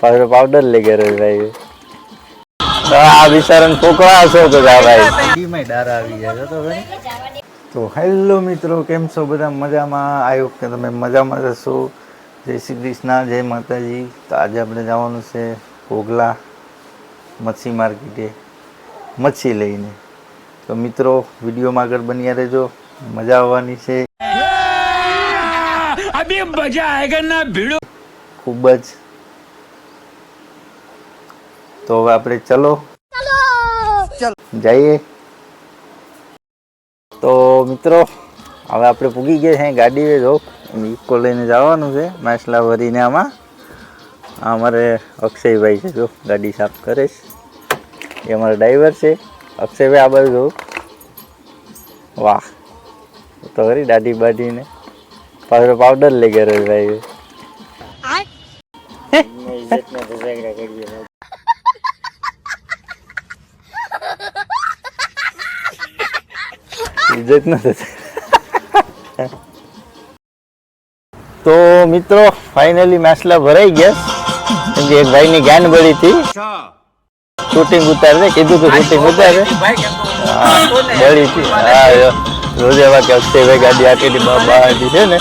Powder powder લઈ ગયો ભાઈ આ બિચારાને કોકરા હશો તો જા ભાઈ. ધીમે આવી ગયા તો ભાઈ. તો હેલો મિત્રો કેમ છો? બધા મજામાં? આવ્યો કે તમે મજામાં જશો જય શ્રી કૃષ્ણ જય માતાજી. તો આજે આપણે જવાનું છે ઓગલા મચ્છી માર્કેટે મચ્છી લઈને. તો મિત્રો વિડીયોમાં આગળ બન્યા રહેજો. મજા આવવાની છે. ખૂબ જ તો હવે આપણે ચલો. જઈએ. તો મિત્રો હવે આપણે પૂગી ગયા છે ગાડી જો. ઇકો લઈને જવાનું છે માછલા ભરીને આમાં અમારે અક્ષયભાઈ છે જો. ગાડી સાફ કરે છે. એ અમારા ડ્રાઈવર છે. અક્ષયભાઈ આ બાજુ વાહ. તો ખરી દાઢી બાઢીને. પાછળ પાવડર લઈ ગયો ભાઈ ઇજ્જત ન થશે. તો મિત્રો ફાઇનલી માછલા ભરાઈ ગયા. કેમ કે એક ભાઈની ગાન બળી હતી. શૂટિંગ ઉતારે કીધું તો શૂટિંગ ઉતારે. બળી હતી. હા રોજ એવા કે અક્ષયભાઈ ગાડી આટલી બાબા હતી છે ને.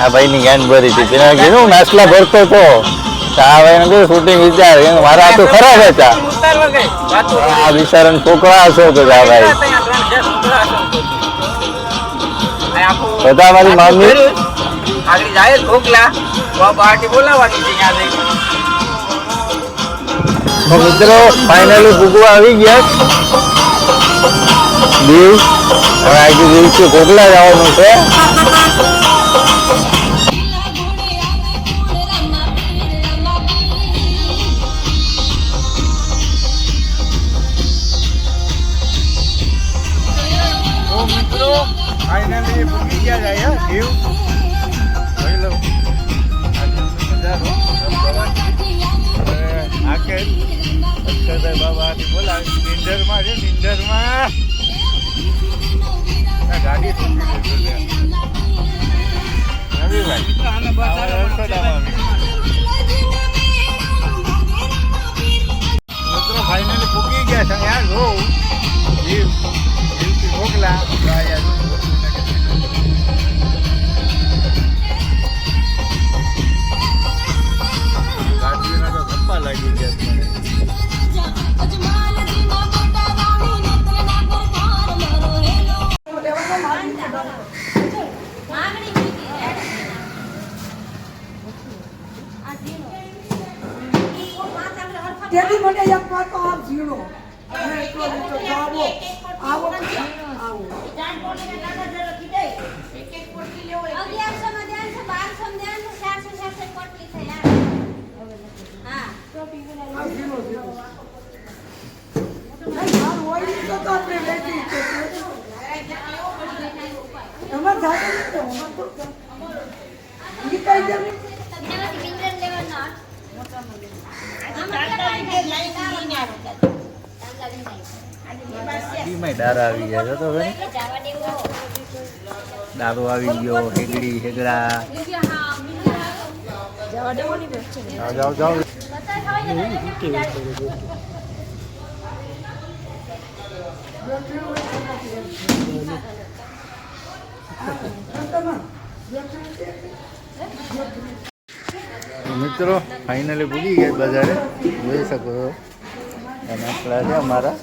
આ ભાઈની જ્ઞાન ભરી હતી. તેના કીધું માછલા ભરતો તો? આ ભાઈને કીધું શૂટિંગ વિચાર મારા હાથો ખરાબ હતા. આ વિચારણ છોકરા હશો તો આ ભાઈ? બધા મારી મામી આગળ જાય ઢોકલા. બાટી બોલાવવાની છે તો મિત્રો ફાઇનલી ભૂગવા આવી ગયા. દીવ હવે આગળ દિવસે ગોગલા જવાનું છે. ફાઇનલી ભૂગી ગયા જાય દીવ જોઈ લો. આકે અક્ષરભાઈ બાબાની બોલાવી નિંદરમાં છે નિંદરમાં ગાડી મિત્રો ફાઇનલી પૂકી ગયા છે યાર જો. જીવ. તેથી મને એક પાકો આપ ઝીણો. અને એટલો તો આવો આવો. આવો તો તો. એમાં જાતે નહીં તો, ગાડીમાંય ડારા આવી ગયા તો હવે? ડારો આવી ગયો હેગડી હેગડા. જાઓ જાઓ જાઓ. મિત્રો ફાઇનલી ભૂલી ગયા બજારે. જોઈ શકો છો. આ નાખલા છે અમારા.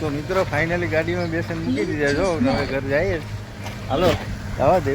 તો મિત્રો ફાઇનલી ગાડીમાં બેસીને મૂકી દીધા જો હવે ઘર જઈએ. હાલો આવા દે.